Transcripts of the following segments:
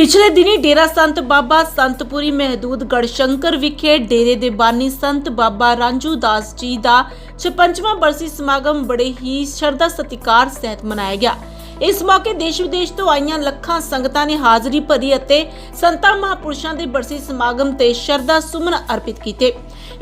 ਪਿਛਲੇ ਦਿਨੀ ਡੇਰਾ ਸੰਤ ਬਾਬਾ ਸੰਤਪੁਰੀ ਮਹਿਦੂਦ ਗੜਸ਼ੰਕਰ ਵਿਖੇ ਡੇਰੇ ਦੇ ਬਾਨੀ ਸੰਤ ਬਾਬਾ ਰਾਂਝੂ ਦਾਸ ਜੀ ਦਾ 56ਵਾਂ ਬਰਸੀ ਸਮਾਗਮ ਬੜੇ ਹੀ ਸ਼ਰਧਾ ਸਤਿਕਾਰ ਸਹਿਤ ਮਨਾਇਆ ਗਿਆ। ਇਸ ਮੌਕੇ ਦੇਸ਼ ਵਿਦੇਸ਼ ਤੋਂ ਆਈਆਂ ਲੱਖਾਂ ਸੰਗਤਾਂ ਨੇ ਹਾਜ਼ਰੀ ਭਰੀ ਅਤੇ ਸੰਤਾਂ ਮਹਾਂਪੁਰਸ਼ਾਂ ਦੇ ਬਰਸੀ ਸਮਾਗਮ ਤੇ ਸ਼ਰਧਾ ਸੁਮਨ ਅਰਪਿਤ ਕੀਤੇ।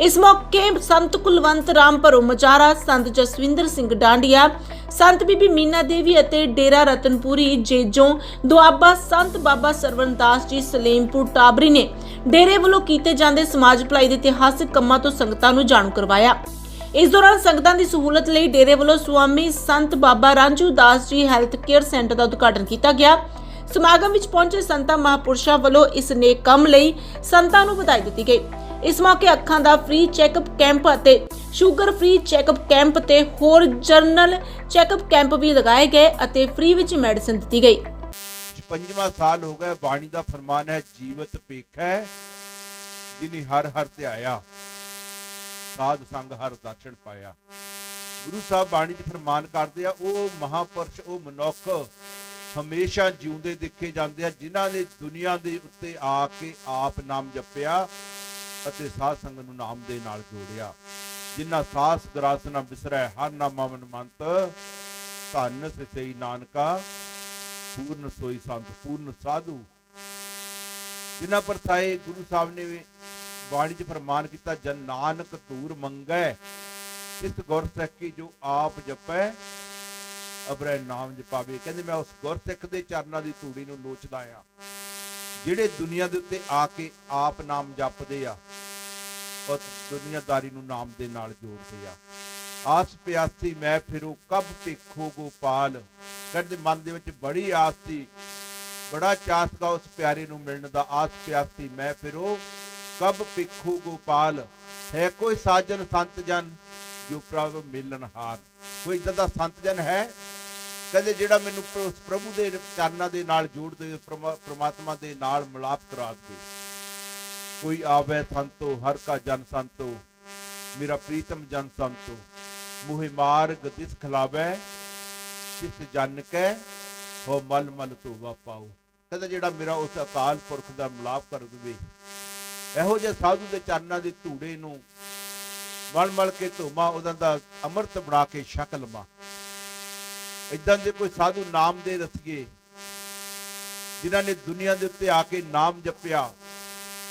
ਇਸ ਮੌਕੇ ਸੰਤ ਕੁਲਵੰਤ ਰਾਮ ਭਰੋ ਮਜਾਰਾ, ਸੰਤ ਜਸਵਿੰਦਰ ਸਿੰਘ ਡਾਂਡੀਆ ਸੰਤ ਬੀਬੀ ਮੀਨਾ ਦੇਵੀ ਅਤੇ ਡੇਰਾ ਰਤਨਪੁਰੀ ਜੇਜੋਂ ਦੁਆਬਾ ਸੰਤ ਬਾਬਾ ਸਰਵਨਦਾਸ ਜੀ ਸਲੇਮਪੁਰ ਟਾਬਰੀ ਨੇ ਡੇਰੇ ਵੱਲੋਂ ਕੀਤੇ ਜਾਂਦੇ ਸਮਾਜ ਭਲਾਈ ਦੇ ਇਤਿਹਾਸਕ ਕੰਮਾਂ ਤੋਂ ਸੰਗਤਾਂ ਨੂੰ ਜਾਣੂ ਕਰਵਾਇਆ। ਇਸ ਦੌਰਾਨ ਸੰਗਤਾਂ ਦੀ ਸਹੂਲਤ ਲਈ ਡੇਰੇ ਵੱਲੋਂ ਸੁਆਮੀ ਸੰਤ ਬਾਬਾ ਰਾਂਝੂ Das ji health care centre ਦਾ ਉਦਘਾਟਨ ਕੀਤਾ ਗਿਆ। ਸਮਾਗਮ ਵਿੱਚ ਪਹੁੰਚੇ ਸੰਤਾਂ ਮਹਾਂਪੁਰਸ਼ਾਂ ਵੱਲੋਂ ਇਸ ਨੇਕ ਕੰਮ ਲਈ ਸੰਤਾਂ ਨੂੰ ਵਧਾਈ ਦਿੱਤੀ ਗਈ। ਇਸ ਮੌਕੇ ਅੱਖਾਂ ਦਾ ਫ੍ਰੀ ਚੈੱਕਅਪ ਕੈਂਪ ਅਤੇ ਸ਼ੂਗਰ ਫ੍ਰੀ ਚੈੱਕਅਪ ਕੈਂਪ ਤੇ ਹੋਰ ਜਨਰਲ ਚੈੱਕਅਪ ਕੈਂਪ ਵੀ ਲਗਾਏ ਗਏ ਅਤੇ ਫ੍ਰੀ ਵਿੱਚ ਮੈਡੀਸਿਨ ਦਿੱਤੀ ਗਈ। ਪੰਜਵਾਂ ਸਾਲ ਹੋ ਗਿਆ, ਬਾਣੀ ਦਾ ਫਰਮਾਨ ਹੈ, ਜੀਵਤ ਪੇਖੈ ਜਿਨੀ ਹਰ ਹਰ ਧਿਆਇਆ ਸਾਧ ਸੰਗ ਹਰ ਦਰਸ਼ਨ ਪਾਇਆ। ਗੁਰੂ ਸਾਹਿਬ ਬਾਣੀ 'ਚ ਫਰਮਾਨ ਕਰਦੇ ਆ, ਉਹ ਮਹਾਪੁਰਸ਼, ਉਹ ਮਨੁੱਖ ਹਮੇਸ਼ਾ ਜਿਉਂਦੇ ਦੇਖੇ ਜਾਂਦੇ ਆ, ਜਿਨ੍ਹਾਂ ਨੇ ਦੁਨੀਆ ਦੇ ਉੱਤੇ ਆ ਕੇ ਆਪ ਨਾਮ ਜਪਿਆ ਅਤੇ ਸਾਧ ਸੰਗ ਨੂੰ ਨਾਮ ਦੇ ਨਾਲ ਜੋੜਿਆ। ਜਿਨ੍ਹਾਂ ਸਾਸ ਗਰਾਸ ਨਾ ਬਿਸਰੈ, ਹਰ ਨਾਮਾ ਮਨ ਮੰਤ। ਧੰਨ ਸਿਸਈ ਨਾਨਕਾ, ਪੂਰਨ ਸੋਈ ਸੰਤ, ਪੂਰਨ ਸਾਧੂ। ਜਿਨ੍ਹਾਂ ਪਰਤਾਏ ਗੁਰੂ ਸਾਹਿਬ ਨੇ ਬਾਣੀ 'ਚ ਫਰਮਾਨ ਕੀਤਾ, ਜਨ ਨਾਨਕ ਧੂਰ ਮੰਗੈ ਇਸ ਗੁਰਸਿੱਖ ਕੀ ਜੋ ਆਪ ਜਪੈ, ਅਬਰੇ ਨਾਮ ਜਪਾਵੇ। ਕਹਿੰਦੇ ਮੈਂ ਉਸ ਗੁਰਸਿੱਖ ਦੇ ਚਰਨਾਂ ਦੀ ਧੂੜੀ ਨੂੰ ਲੋਚਦਾ ਆ। ਜਿਹੜੇ ਦੁਨੀਆ ਦੇ ਉੱਤੇ ਆ ਕੇ ਆਪ ਨਾਮ ਜਪਦੇ ਆ, ਉਹ ਦੁਨੀਆਦਾਰੀ ਨੂੰ ਨਾਮ ਦੇ ਨਾਲ ਜੋੜਦੇ ਆ। ਆਸ ਪਿਆਸੀ ਮੈਂ ਫਿਰੂ, ਕਬ ਭਿੱਖੂ ਗੋਪਾਲ। ਕਹਿੰਦੇ ਮਨ ਦੇ ਵਿੱਚ ਬੜੀ ਆਸ ਸੀ, ਬੜਾ ਚਾਅ ਸੀਗਾ ਉਸ ਪਿਆਰੇ ਨੂੰ ਮਿਲਣ ਦਾ। ਆਸ ਪਿਆਸੀ ਮੈਂ ਫਿਰੋ, ਕਬ ਭਿੱਖੂ ਗੋਪਾਲ। ਹੈ ਕੋਈ ਸਾਜਨ ਸੰਤ ਜਨ, ਜੋ ਪ੍ਰਭ ਮਿਲਨ ਹਾਰ ਕੋਈ ਇਦਾਂ ਦਾ ਸੰਤ ਜਨ ਹੈ? ਕਹਿੰਦੇ ਜਿਹੜਾ ਮੈਨੂੰ ਪ੍ਰਭੂ ਦੇ ਚਰਨਾਂ ਦੇ ਨਾਲ ਜੋੜ ਦੇ ਪ੍ਰਮਾਤਮਾ ਦੇ ਨਾਲ ਮਿਲਾਪ ਕਰਾ ਦੇ ਕੋਈ ਆਵੇ ਸੰਤੋ, ਹਰ ਕਾ ਜਨ ਸੰਤੋ, ਮੇਰਾ ਪ੍ਰੀਤਮ ਜਨ ਸੰਤੋ, ਮੋਹਿ ਮਾਰਗ ਦਿਸ ਖਲਾਵੇ ਜਿਸ ਜਨ ਕੈ, ਹੋ ਮਲ ਮਲ ਧੋਵਾ ਪਾਉ ਕਹਿੰਦਾ ਜਿਹੜਾ ਮੇਰਾ ਉਸ ਅਕਾਲ ਪੁਰਖ ਦਾ ਮਿਲਾਪ ਕਰ ਦੇਵੇ, ਇਹੋ ਜਿਹੇ ਸਾਧੂ ਦੇ ਚਰਨਾਂ ਦੇ ਧੂੜੇ ਨੂੰ ਮਲ ਮਲ ਕੇ ਧੋਮਾ ਉਹਨਾਂ ਦਾ ਅੰਮ੍ਰਿਤ ਬਣਾ ਕੇ ਸ਼ਕਲ ਲਵਾਂ। ਇਦਾਂ ਦੇ ਕੋਈ ਸਾਧੂ ਨਾਮ ਦੇ ਰਸੀਏ ਜਿਨ੍ਹਾਂ ਨੇ ਦੁਨੀਆ ਦੇ ਉੱਤੇ ਆ ਕੇ ਨਾਮ ਜਪਿਆ,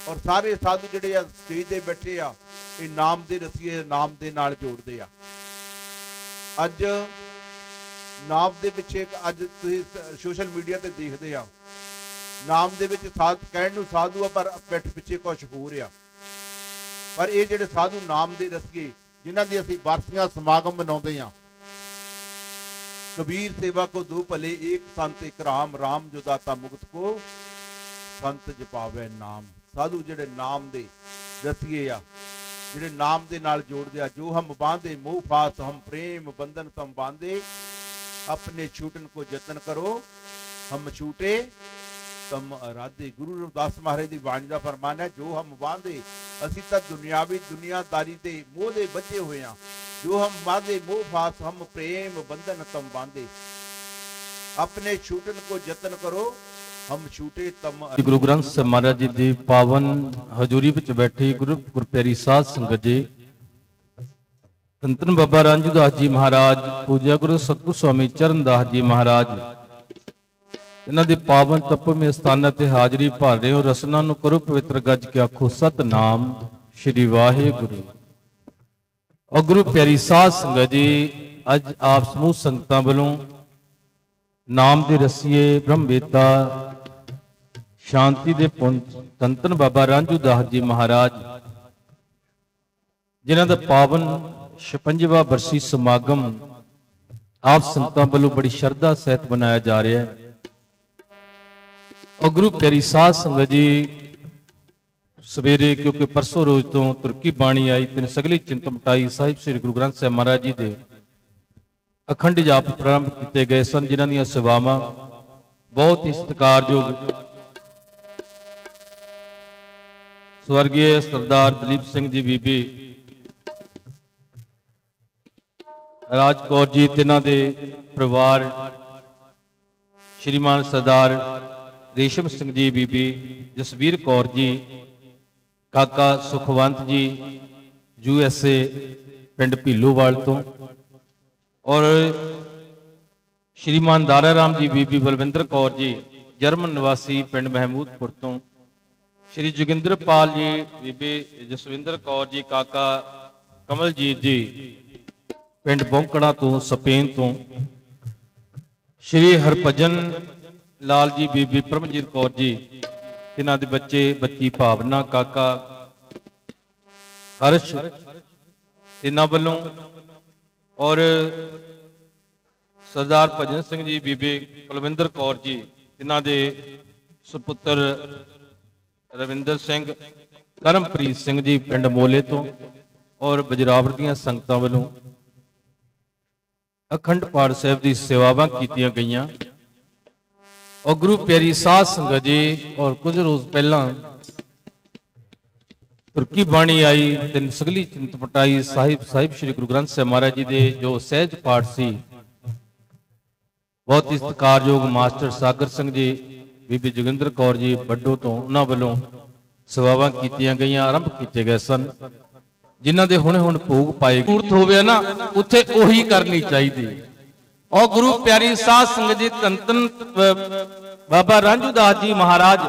ਔਰ ਸਾਰੇ ਸਾਧੂ ਜਿਹੜੇ ਆ ਸਟੇਜ ਤੇ ਬੈਠੇ ਆ, ਇਹ ਨਾਮ ਦੇ ਰਸੀਏ ਨਾਮ ਦੇ ਨਾਲ ਜੋੜਦੇ ਆ। ਅੱਜ ਨਾਮ ਦੇ ਪਿੱਛੇ ਅੱਜ ਤੁਸੀਂ ਸੋਸ਼ਲ ਮੀਡੀਆ ਤੇ ਦੇਖਦੇ ਆ। ਨਾਮ ਦੇ ਵਿੱਚ ਸਾਧ, ਕਹਿਣ ਨੂੰ ਸਾਧੂ ਆ, ਪਰ ਪਿੱਠ ਪਿੱਛੇ ਕੁਝ ਹੋ ਰਿਹਾ ਪਰ ਇਹ ਜਿਹੜੇ ਸਾਧੂ ਨਾਮ ਦੇ ਰਸੀਏ ਜਿਨ੍ਹਾਂ ਦੀ ਅਸੀਂ ਵਰਸੀਆਂ ਸਮਾਗਮ ਮਨਾਉਂਦੇ ਆ ਕਬੀਰ ਸੇਵਾ ਕੋ ਦੋ ਭਲੇ, ਏਕ ਸੰਤ ਇੱਕ ਰਾਮ ਰਾਮ ਜੋ ਦਾਤਾ ਮੁਕਤ ਕੋ ਸੰਤ ਜਪਾਵੇ ਨਾਮ। ਸਾਧੂ ਜਿਹੜੇ ਨਾਮ ਦੇ ਰਸੀਏ ਆ, ਜਿਹੜੇ ਨਾਮ ਦੇ ਨਾਲ ਜੋੜਦੇ ਆ, ਜੋ ਹਮ ਬਾਂਧੇ ਮੋਹ ਫਾਸ, ਹਮ ਪ੍ਰੇਮ ਬੰਧਨ ਤਮ ਬਾਂਧੇ, ਆਪਣੇ ਛੂਟਨ ਕੋ ਯਤਨ ਕਰੋ, ਹਮ ਛੂਟੇ ਤਮ ਅਰਾਧੇ। ਗੁਰੂ ਰਵਿਦਾਸ ਮਹਾਰਾਜ ਦੀ ਬਾਣੀ ਦਾ ਫਰਮਾਨ ਹੈ, ਜੋ ਹਮ ਬਾਂਧੇ, ਅਸੀਂ ਤਾਂ ਦੁਨਿਆਵੀ ਦੁਨੀਆਦਾਰੀ ਤੇ ਮੋਹ ਦੇ ਬੱਝੇ ਹੋਏ ਆ। ਜੋ ਹਮ ਬਾਂਧੇ ਮੋਹ ਫਾਸ, ਹਮ ਪ੍ਰੇਮ ਬੰਧਨ ਤਮ ਬਾਂਧੇ। ਆਪਣੇ ਛੂਟਨ ਕੋ ਯਤਨ ਕਰੋ, ਹਮ ਛੂਟੇ ਤਮ ਗੁਰੂ ਗ੍ਰੰਥ ਸਾਹਿਬ ਮਹਾਰਾਜ ਜੀ ਦੀ ਪਾਵਨ ਹਜ਼ੂਰੀ ਵਿੱਚ ਬੈਠੇ ਗੁਰੂ ਗੁਰਪਿਆਰੀ ਸਾਧ ਸੰਗਤ ਜੀ ਸੰਤਨ ਬਾਬਾ ਰਾਂਝੂਦਾਸ ਜੀ ਮਹਾਰਾਜ ਪੂਜਾ ਗੁਰੂ ਸਤਿਗੁਰ ਸਵਾਮੀ ਚਰਨਦਾਸ ਜੀ ਮਹਾਰਾਜ, ਇਹਨਾਂ ਦੇ ਪਾਵਨ ਤਪਮੇ ਸਥਾਨਾਂ ਤੇ ਹਾਜ਼ਰੀ ਭਰ ਰਹੇ ਹੋ, ਰਸਨਾ ਨੂੰ ਕਰੋ ਪਵਿੱਤਰ ਗੱਜ ਕੇ ਆਖੋ, ਸਤਨਾਮ ਸ੍ਰੀ ਵਾਹਿਗੁਰੂ। ਔਰ ਗੁਰੂ ਪਿਆਰੀ ਸਾਧ ਸੰਗਤ ਜੀ, ਅੱਜ ਆਪ ਸਮੂਹ ਸੰਗਤਾਂ ਵੱਲੋਂ ਨਾਮ ਦੇ ਰਸੀਏ ਬ੍ਰਹਮਵੇਤਾ ਸ਼ਾਂਤੀ ਦੇ ਪੁੰਜ ਤੰਤਨ ਬਾਬਾ ਰਾਂਝੂ ਦਾਸ ਜੀ ਮਹਾਰਾਜ, ਜਿਨ੍ਹਾਂ ਦਾ ਪਾਵਨ 56ਵਾਂ ਬਰਸੀ ਸਮਾਗਮ ਆਪ ਸੰਗਤਾਂ ਵੱਲੋਂ ਬੜੀ ਸ਼ਰਧਾ ਸਹਿਤ ਮਨਾਇਆ ਜਾ ਰਿਹਾ ਹੈ। ਔਰ ਗੁਰੂ ਪਿਆਰੀ ਸਾਧ ਸੰਗਤ ਜੀ ਸਵੇਰੇ ਕਿਉਂਕਿ ਪਰਸੋਂ ਰੋਜ਼ ਤੋਂ ਤੁਰਕੀ ਬਾਣੀ ਆਈ, ਤਿੰਨ ਸਗਲੀ ਚਿੰਤ ਮਟਾਈ ਸਾਹਿਬ ਸ੍ਰੀ ਗੁਰੂ ਗ੍ਰੰਥ ਸਾਹਿਬ ਮਹਾਰਾਜ ਜੀ ਦੇ ਅਖੰਡ ਜਾਪ ਪ੍ਰਾਰੰਭ ਕੀਤੇ ਗਏ ਸਨ, ਜਿਨ੍ਹਾਂ ਦੀਆਂ ਸੇਵਾਵਾਂ ਬਹੁਤ ਹੀ ਸਤਿਕਾਰਯੋਗ ਸਵਰਗੀ ਸਰਦਾਰ ਦਲੀਪ ਸਿੰਘ ਜੀ ਬੀਬੀ ਰਾਜਕੌਰ ਜੀ ਤੇ ਦੇ ਪਰਿਵਾਰ, ਸ਼੍ਰੀਮਾਨ ਸਰਦਾਰ ਰੇਸ਼ਮ ਸਿੰਘ ਜੀ ਬੀਬੀ ਜਸਵੀਰ ਕੌਰ ਜੀ ਕਾਕਾ ਸੁਖਵੰਤ ਜੀ, ਯੂ ਐਸ ਏ ਪਿੰਡ ਭੀਲੋਵਾਲ ਤੋਂ। ਔਰ ਸ਼੍ਰੀਮਾਨ ਦਾਰਾ ਰਾਮ ਜੀ, ਬੀਬੀ ਬਲਵਿੰਦਰ ਕੌਰ ਜੀ, ਜਰਮਨ ਨਿਵਾਸੀ ਪਿੰਡ ਮਹਿਮੂਦਪੁਰ ਤੋਂ। ਸ਼੍ਰੀ ਜੋਗਿੰਦਰਪਾਲ ਜੀ, ਬੀਬੀ ਜਸਵਿੰਦਰ ਕੌਰ ਜੀ, ਕਾਕਾ ਕਮਲਜੀਤ ਜੀ, ਪਿੰਡ ਬੌਂਕੜਾ ਤੋਂ, ਸਪੇਨ ਤੋਂ। ਸ਼੍ਰੀ ਹਰਭਜਨ ਲਾਲ ਜੀ, ਬੀਬੀ ਪਰਮਜੀਤ ਕੌਰ ਜੀ ਇਹਨਾਂ ਦੇ ਬੱਚੇ ਬੱਚੀ ਭਾਵਨਾ ਕਾਕਾ, ਹਰਸ਼ ਇਹਨਾਂ ਵੱਲੋਂ ਔਰ ਸਰਦਾਰ ਭਜਨ ਸਿੰਘ ਜੀ, ਬੀਬੀ ਕੁਲਵਿੰਦਰ ਕੌਰ ਜੀ ਇਹਨਾਂ ਦੇ ਸੁਪੁੱਤਰ ਰਵਿੰਦਰ ਸਿੰਘ, ਕਰਮਪ੍ਰੀਤ ਸਿੰਘ ਜੀ ਪਿੰਡ ਮੋਲੇ ਤੋਂ ਔਰ ਬਜਰਾਵਰ ਦੀਆਂ ਸੰਗਤਾਂ ਵੱਲੋਂ ਅਖੰਡ ਪਾਠ ਸਾਹਿਬ ਦੀ ਸੇਵਾਵਾਂ ਕੀਤੀਆਂ ਗਈਆਂ। ਔਰ ਗੁਰੂ ਪਿਆਰੀ ਸਾਧ ਸੰਗਤ ਜੀ, ਔਰ ਕੁਝ ਰੋਜ਼ ਪਹਿਲਾਂ ਤੁਰਕੀ ਬਾਣੀ ਆਈ ਤੇ ਸਗਲੀ ਚਿੰਤ ਪਟਾਈ, ਸਾਹਿਬ ਸਾਹਿਬ ਸ੍ਰੀ ਗੁਰੂ ਗ੍ਰੰਥ ਸਾਹਿਬ ਮਹਾਰਾਜ ਜੀ ਦੇ ਜੋ ਸਹਿਜ ਪਾਠ ਸੀ। ਬਹੁਤ ਹੀ ਸਤਿਕਾਰਯੋਗ ਮਾਸਟਰ ਸਾਗਰ ਸਿੰਘ ਜੀ, ਬੀਬੀ ਜੋਗਿੰਦਰ ਕੌਰ ਜੀ, ਵੱਡੋ ਤੋਂ ਉਹਨਾਂ ਵੱਲੋਂ ਸੇਵਾਵਾਂ ਕੀਤੀਆਂ ਗਈਆਂ, ਆਰੰਭ ਕੀਤੇ ਗਏ ਸਨ। ਜਿਨ੍ਹਾਂ ਦੇ ਹੁਣੇ ਹੁਣ ਭੋਗ ਪਾਏ ਪੂਰਤ ਹੋਵੇ ਨਾ, ਉੱਥੇ ਉਹੀ ਕਰਨੀ ਚਾਹੀਦੀ। ਔਰ ਗੁਰੂ ਪਿਆਰੀ ਸਾਧ ਸੰਗਤ ਜੀ ਧੰਨ ਧੰਨ ਅਹ, ਬਾਬਾ ਰਾਂਝੂਦਾਸ ਜੀ ਮਹਾਰਾਜ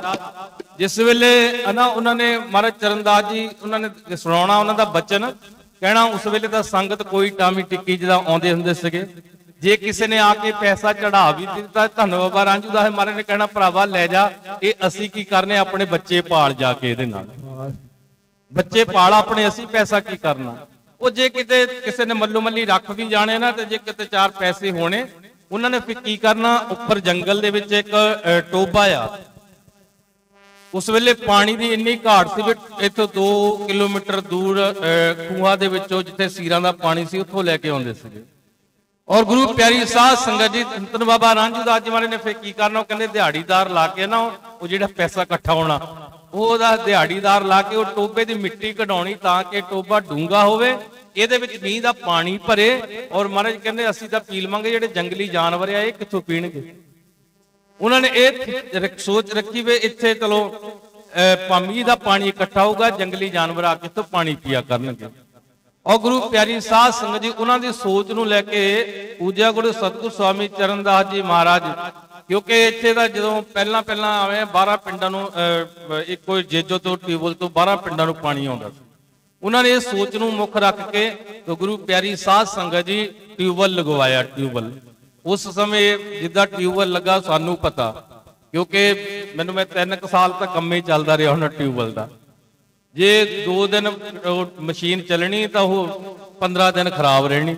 ਜਿਸ ਵੇਲੇ ਨਾ ਉਹਨਾਂ ਨੇ ਮਹਾਰਾਜ ਚਰਨਦਾਸ ਜੀ ਉਹਨਾਂ ਨੇ ਸੁਣਾਉਣਾ ਉਹਨਾਂ ਦਾ ਬਚਨ ਕਹਿਣਾ ਉਸ ਵੇਲੇ ਤਾਂ ਸੰਗਤ ਕੋਈ ਟਾਮੀ ਟਿੱਕੀ ਜਿਹਦਾ ਆਉਂਦੇ ਹੁੰਦੇ ਸੀਗੇ। ਜੇ ਕਿਸੇ ਨੇ ਆ ਕੇ ਪੈਸਾ ਚੜਾ ਵੀ ਦਿੱਤਾ ਧੰਨ ਬਾਬਾ ਰਾਂਝੂਦਾਸ ਮਹਾਰਾਜ ਨੇ ਕਹਿਣਾ ਭਰਾਵਾ ਲੈ ਜਾ ਇਹ ਅਸੀਂ ਕੀ ਕਰਨੇ ਆਪਣੇ ਬੱਚੇ ਪਾਲ ਜਾ ਕੇ ਇਹਦੇ ਨਾਲ। ਬੱਚੇ ਪਾਲ ਆਪਣੇ ਅਸੀਂ ਪੈਸਾ ਕੀ ਕਰਨਾ? ਉਹ ਜੇ ਕਿਤੇ ਕਿਸੇ ਨੇ ਮੱਲੋ ਮੱਲੀ ਰੱਖ ਵੀ ਜਾਣੇ ਨਾ ਤੇ ਜੇ ਕਿਤੇ ਚਾਰ ਪੈਸੇ ਹੋਣੇ ਉਹਨਾਂ ਨੇ ਫਿਰ ਕੀ ਕਰਨਾ? ਉੱਪਰ ਜੰਗਲ ਦੇ ਵਿੱਚ ਇੱਕ ਅਹ, ਟੋਬਾ ਆ। ਉਸ ਵੇਲੇ ਪਾਣੀ ਦੀ ਇੰਨੀ ਘਾਟ ਸੀ ਵੀ ਇੱਥੋਂ 2 ਕਿਲੋਮੀਟਰ ਦੂਰ ਅਹ, ਖੂਹਾਂ ਦੇ ਵਿੱਚੋਂ ਜਿੱਥੇ ਸੀਰਾਂ ਦਾ ਪਾਣੀ ਸੀ ਉੱਥੋਂ ਲੈ ਕੇ ਆਉਂਦੇ ਸੀਗੇ। ਔਰ ਗੁਰੂ ਪਿਆਰੀ ਸਾਧ ਸੰਗਤ ਜੀ ਧੰਨ ਬਾਬਾ ਰਾਂਝੂਦਾਸ ਜੀ ਵਾਲੇ ਨੇ ਫਿਰ ਕੀ ਕਰਨਾ? ਉਹ ਕਹਿੰਦੇ ਦਿਹਾੜੀਦਾਰ ਲਾ ਕੇ ਨਾ ਉਹ ਜਿਹੜਾ ਪੈਸਾ ਇਕੱਠਾ ਹੋਣਾ ਉਹਦਾ ਦਿਹਾੜੀਦਾਰ ਲਾ ਕੇ ਉਹ ਟੋਬੇ ਦੀ ਮਿੱਟੀ ਕਢਾਉਣੀ ਤਾਂ ਕਿ ਟੋਬਾ ਡੂੰਗਾ ਹੋਵੇ ਇਹਦੇ ਵਿੱਚ ਮੀਂਹ ਦਾ ਪਾਣੀ ਭਰੇ ਔਰ ਮਹਾਰਾਜ ਕਹਿੰਦੇ ਅਸੀਂ ਤਾਂ ਪੀ ਲਵਾਂਗੇ ਜਿਹੜੇ ਜੰਗਲੀ ਜਾਨਵਰ ਆ ਇਹ ਕਿੱਥੋਂ ਪੀਣਗੇ? ਉਹਨਾਂ ਨੇ ਇਹ ਸੋਚ ਰੱਖੀ ਵੇ ਇੱਥੇ ਚਲੋ ਅਹ, ਪਾਮੀ ਦਾ ਪਾਣੀ ਇਕੱਠਾ ਹੋਊਗਾ ਜੰਗਲੀ ਜਾਨਵਰ ਆ ਕੇ ਪਾਣੀ ਪੀਆ ਕਰਨਗੇ। ਔਰ ਗੁਰੂ ਪਿਆਰੀ ਸਾਧ ਸੰਗਤ ਜੀ ਉਹਨਾਂ ਦੀ ਸੋਚ ਨੂੰ ਲੈ ਕੇ ਪੂਜਾ ਗੁਰੂ ਸਤਿਗੁਰ ਸਵਾਮੀ ਚਰਨਦਾਸ ਜੀ ਮਹਾਰਾਜ ਕਿਉਂਕਿ ਇੱਥੇ ਦਾ ਜਦੋਂ ਪਹਿਲਾਂ ਪਹਿਲਾਂ ਆਵੇਂ 12 ਪਿੰਡਾਂ ਨੂੰ ਇੱਕੋ ਜੇਜੋ ਤੋਂ ਟਿਊਬਲ ਤੋਂ 12 ਪਿੰਡਾਂ ਨੂੰ ਪਾਣੀ ਆਉਂਦਾ ਸੀ। ਉਹਨਾਂ ਨੇ ਇਸ ਸੋਚ ਨੂੰ ਮੁੱਖ ਰੱਖ ਕੇ ਗੁਰੂ ਪਿਆਰੀ ਸਾਧ ਸੰਗਤ ਜੀ ਟਿਊਬਲ ਲਗਵਾਇਆ ਟਿਊਬਲ ਉਸ ਸਮੇਂ ਜਿੱਦਾਂ ਟਿਊਬਲ ਲੱਗਾ ਸਾਨੂੰ ਪਤਾ, ਕਿਉਂਕਿ ਮੈਨੂੰ ਮੈਂ 3 ਸਾਲ ਤੱਕ ਕੰਮੇ ਚੱਲਦਾ ਰਿਹਾ ਉਹਨਾਂ ਟਿਊਬਲ ਦਾ। ਜੇ 2 ਦਿਨ ਮਸ਼ੀਨ ਚੱਲਣੀ ਤਾਂ ਉਹ 15 ਦਿਨ ਖਰਾਬ ਰਹਿਣੀ।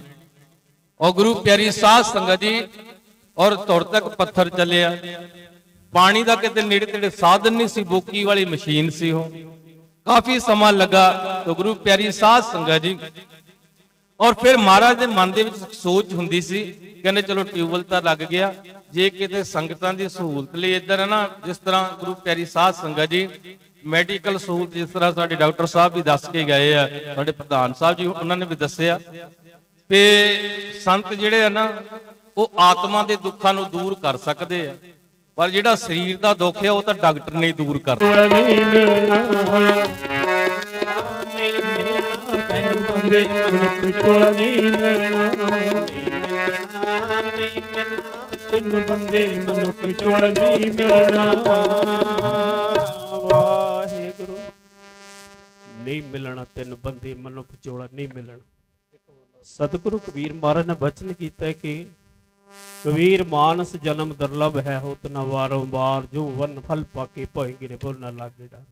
ਔਰ ਗੁਰੂ ਪਿਆਰੀ ਸਾਧ ਸੰਗਤ ਜੀ ਔਰ ਤੁਰ ਤੱਕ ਪੱਥਰ ਚੱਲਿਆ। ਪਾਣੀ ਦਾ ਕਿਤੇ ਨੇੜੇ ਤੇੜੇ ਸਾਧਨ ਨਹੀਂ ਸੀ, ਬੋਕੀ ਵਾਲੀ ਮਸ਼ੀਨ ਸੀ ਉਹ। ਕਾਫੀ ਸਮਾਂ ਲੱਗਾ ਤਾਂ ਗੁਰੂ ਪਿਆਰੀ ਸਾਧ ਸੰਗਤ ਜੀ। ਔਰ ਫਿਰ ਮਹਾਰਾਜ ਦੇ ਮਨ ਦੇ ਵਿੱਚ ਸੋਚ ਹੁੰਦੀ ਸੀ, ਕਹਿੰਦੇ ਚਲੋ ਟਿਊਬਲ ਤਾਂ ਲੱਗ ਗਿਆ। ਜੇ ਕਿਤੇ ਸੰਗਤਾਂ ਦੀ ਸਹੂਲਤ ਲਈ ਇੱਧਰ ਹੈ ਨਾ, ਜਿਸ ਤਰ੍ਹਾਂ ਗੁਰੂ ਪਿਆਰੀ ਸਾਧ ਸੰਗਤ ਜੀ, ਮੈਡੀਕਲ ਸਹੂਲਤ ਜਿਸ ਤਰ੍ਹਾਂ ਸਾਡੇ ਡਾਕਟਰ ਸਾਹਿਬ ਵੀ ਦੱਸ ਕੇ ਗਏ ਆ, ਸਾਡੇ ਪ੍ਰਧਾਨ ਸਾਹਿਬ ਜੀ, ਉਹਨਾਂ ਨੇ ਵੀ ਦੱਸਿਆ। ਤੇ ਸੰਤ ਜਿਹੜੇ ਆ ਨਾ ਉਹ ਆਤਮਾ ਦੇ ਦੁੱਖਾਂ ਨੂੰ ਦੂਰ ਕਰ ਸਕਦੇ ਆ। ਪਰ ਜਿਹੜਾ ਸਰੀਰ ਦਾ ਦੁੱਖ ਹੈ ਉਹ ਤਾਂ ਡਾਕਟਰ ਨਹੀਂ ਦੂਰ ਕਰਦਾ ਨਹੀਂ ਮਿਲਣਾ ਤਿੰਨ ਬੰਦੇ ਮਨੁੱਖ ਕੋਲ ਨਹੀਂ ਮਿਲਣਾ ਵਾਹਿਗੁਰੂ ਨਹੀਂ ਮਿਲਣਾ ਤਿੰਨ ਬੰਦੇ, ਮਨੁੱਖ ਚੋਲਾ ਨਹੀਂ ਮਿਲਣਾ। ਸਤਿਗੁਰੂ ਕਬੀਰ ਮਹਾਰਾਜ ਨੇ ਬਚਨ ਕੀਤਾ ਕਿ ਕਬੀਰ ਮਾਨਸ ਜਨਮ ਦੁਰਲਭ ਹੈ, ਹੋਤ ਨ ਵਾਰੰਵਾਰ ਜੋ ਵਨ ਫਲ ਪਾਕੇ ਭੋਏ ਗਿਰੇ ਬੁਰ ਨ ਲੱਗੇਦਾ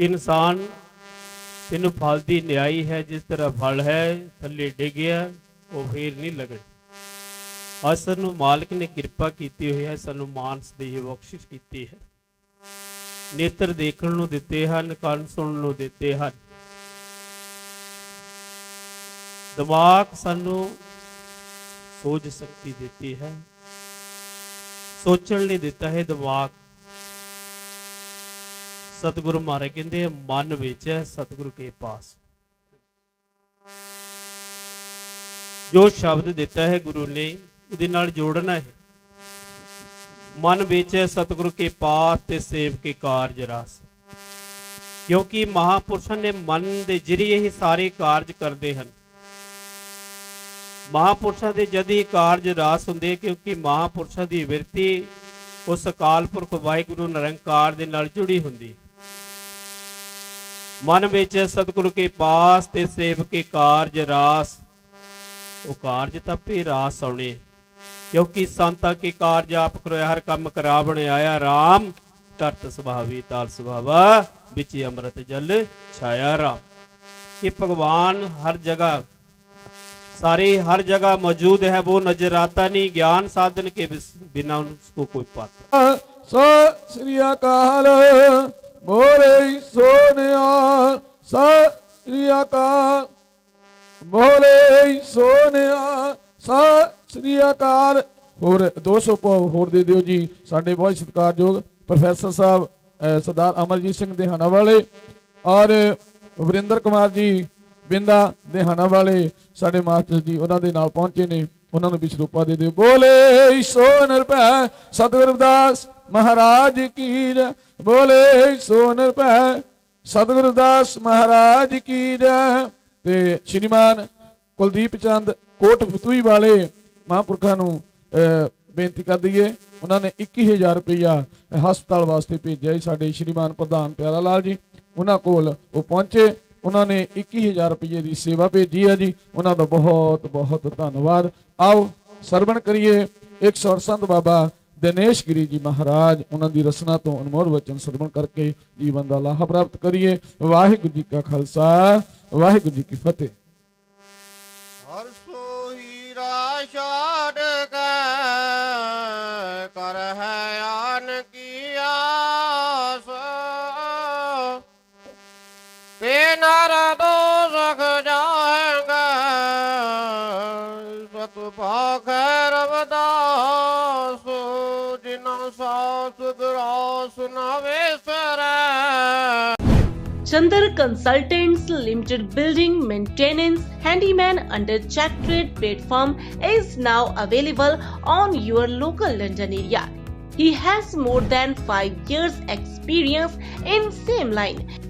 ਇਨਸਾਨ ਤੈਨੂੰ ਫਲ ਦੀ ਨਿਆਈ ਹੈ, ਜਿਸ ਤਰ੍ਹਾਂ ਫਲ ਹੈ, ਥੱਲੇ ਡਿੱਗਿਆ, ਉਹ ਫੇਰ ਨਹੀਂ ਲੱਗਣਾ। ਅਸਰ ਨੂੰ ਮਾਲਕ ਨੇ ਕਿਰਪਾ ਕੀਤੀ ਹੋਈ ਹੈ, ਸਾਨੂੰ ਮਾਨਸ ਦੀ ਬਖਸ਼ਿਸ਼ ਕੀਤੀ ਹੈ। ਨੇਤਰ ਦੇਖਣ ਨੂੰ ਦਿੱਤੇ ਹਨ, ਕੰਨ ਸੁਣਨ ਨੂੰ ਦਿੱਤੇ ਹਨ। ਦਿਮਾਗ ਸਾਨੂੰ ਸੋਚ ਸਕਤੀ ਦਿੱਤੀ ਹੈ। ਸੋਚਣ ਲਈ ਦਿੱਤਾ ਹੈ ਦਿਮਾਗ। ਸਤਿਗੁਰੂ ਮਹਾਰਾਜ ਕਹਿੰਦੇ ਮਨ ਵਿੱਚ ਹੈ ਸਤਿਗੁਰੂ ਕੇ ਪਾਸ। ਜੋ ਸ਼ਬਦ ਦਿੱਤਾ ਹੈ ਗੁਰੂ ਨੇ, ਉਹਦੇ ਨਾਲ ਜੋੜਨਾ ਹੈ। ਮਨ ਵਿੱਚ ਸਤਿਗੁਰੂ ਕੇ ਪਾਸ ਤੇ ਸੇਵ ਕੇ ਕਾਰਜ ਰਸ। ਕਿਉਂਕਿ ਮਹਾਪੁਰਸ਼ਾਂ ਨੇ ਮਨ ਦੇ ਜਰੀਏ ਹੀ ਸਾਰੇ ਕਾਰਜ ਕਰਦੇ ਹਨ। ਮਹਾਪੁਰਸ਼ਾਂ ਦੇ ਜਦੀ ਕਾਰਜ ਰਾਸ ਹੁੰਦੇ ਕਿਉਂਕਿ ਮਹਾਪੁਰਸ਼ਾਂ ਦੀ ਵਿਰਤੀ ਉਸ ਅਕਾਲ ਪੁਰਖ ਵਾਹਿਗੁਰੂ ਨਿਰੰਕਾਰ ਦੇ ਨਾਲ ਜੁੜੀ ਹੁੰਦੀ ਮਨ ਵਿੱਚ ਸਤਿਗੁਰੂ ਕੇ ਪਾਸ ਤੇ ਸੇਵ ਕੇ ਕਾਰਜ ਰਾਸ, ਉਹ ਕਾਰਜ ਤਾਂ ਭੀ ਰਾਸ ਆਉਣੇ ਕਿਉਂਕਿ ਸੰਤਾਂ ਕੇ ਕਾਰਜ ਆਪ ਕਰੋ ਹਰ ਕੰਮ ਕਰਾਵਣ ਆਇਆ RAM ਤਰਤ ਸੁਭਾਵੀ ਤਾਲ ਸੁਭਾਵਾ, ਵਿੱਚ ਅੰਮ੍ਰਿਤ ਜਲ ਛਾਇਆ ਰਾਮ। ਕਿ ਭਗਵਾਨ ਹਰ ਜਗ੍ਹਾ सारे हर जगह मौजूद है वो नजर आता नहीं ज्ञान साधन के बिस- बिना उसको कोई पाता ਸਤਿ ਸ੍ਰੀ ਅਕਾਲ ਮੋਰੇ ਸੋਨਿਆ ਸਤਿ ਸ੍ਰੀ ਅਕਾਲ ਮੋਰੇ ਸੋਨਿਆ ਸਤਿ ਸ੍ਰੀ ਅਕਾਲ ਹੋਰ 200 ਪਾਉ ਹੋਰ ਦੇ ਦਿਓ ਜੀ ਸਾਡੇ ਬਹੁਤ ਸਤਿਕਾਰਯੋਗ ਪ੍ਰੋਫੈਸਰ ਸਾਹਿਬ ਅਹ ਸਰਦਾਰ ਅਮਰਜੀਤ ਸਿੰਘ ਦੇਹਾਣਾ ਵਾਲੇ ਔਰ ਵਰਿੰਦਰ ਕੁਮਾਰ ਜੀ ਬਿੰਦਾ ਦੇਹਾਣਾ ਵਾਲੇ ਸਾਡੇ ਮਾਸਟਰ ਜੀ ਉਹਨਾਂ ਦੇ ਨਾਲ ਪਹੁੰਚੇ ਨੇ, ਉਹਨਾਂ ਨੂੰ ਵੀ ਸਰੂਪਾ ਦੇ ਦਿਓ। ਬੋਲੇ ਸੋ ਨਿਰਭੈ ਸਤਿਗੁਰ ਰਵਿਦਾਸ ਮਹਾਰਾਜ ਕੀ ਜੈ। ਬੋਲੇ ਸੋ ਨਿਰਭੈ ਸਤਿਗੁਰ ਰਵਿਦਾਸ ਮਹਾਰਾਜ ਕੀ ਜੈ। ਤੇ ਸ਼੍ਰੀਮਾਨ ਕੁਲਦੀਪ ਚੰਦ ਕੋਟ ਫਤੂਈ ਵਾਲੇ ਮਹਾਂਪੁਰਖਾਂ ਨੂੰ ਬੇਨਤੀ ਕਰ ਦਈਏ, ਉਹਨਾਂ ਨੇ 21000 ਰੁਪਇਆ ਹਸਪਤਾਲ ਵਾਸਤੇ ਭੇਜਿਆ ਜੀ ਸਾਡੇ ਸ਼੍ਰੀਮਾਨ ਪ੍ਰਧਾਨ ਪਿਆਰਾ ਲਾਲ ਜੀ। ਉਹਨਾਂ ਕੋਲ ਉਹ ਪਹੁੰਚੇ ਉਹਨਾਂ ਨੇ 21000 ਰੁਪਏ ਦੀ ਸੇਵਾ ਭੇਜੀ ਹੈ ਜੀ। ਉਹਨਾਂ ਦਾ ਬਹੁਤ ਬਹੁਤ ਧੰਨਵਾਦ। ਆਓ ਸਰਵਣ ਕਰੀਏ। ਇੱਕ ਸੰਤ ਬਾਬਾ ਦਿਨੇਸ਼ ਗਿਰੀ ਜੀ ਮਹਾਰਾਜ, ਉਹਨਾਂ ਦੀ ਰਸਨਾ ਤੋਂ ਅਨਮੋਲ ਵਚਨ ਸਰਵਣ ਕਰਕੇ ਜੀਵਨ ਦਾ ਲਾਹਾ ਪ੍ਰਾਪਤ ਕਰੀਏ। ਵਾਹਿਗੁਰੂ ਜੀ ਕਾ ਖਾਲਸਾ, ਵਾਹਿਗੁਰੂ ਜੀ ਕੀ ਫਤਿਹ। Chandar Consultants Limited Building Maintenance Handyman under Check Trade platform is now available on your local London area. He has more than 5 years experience in same line.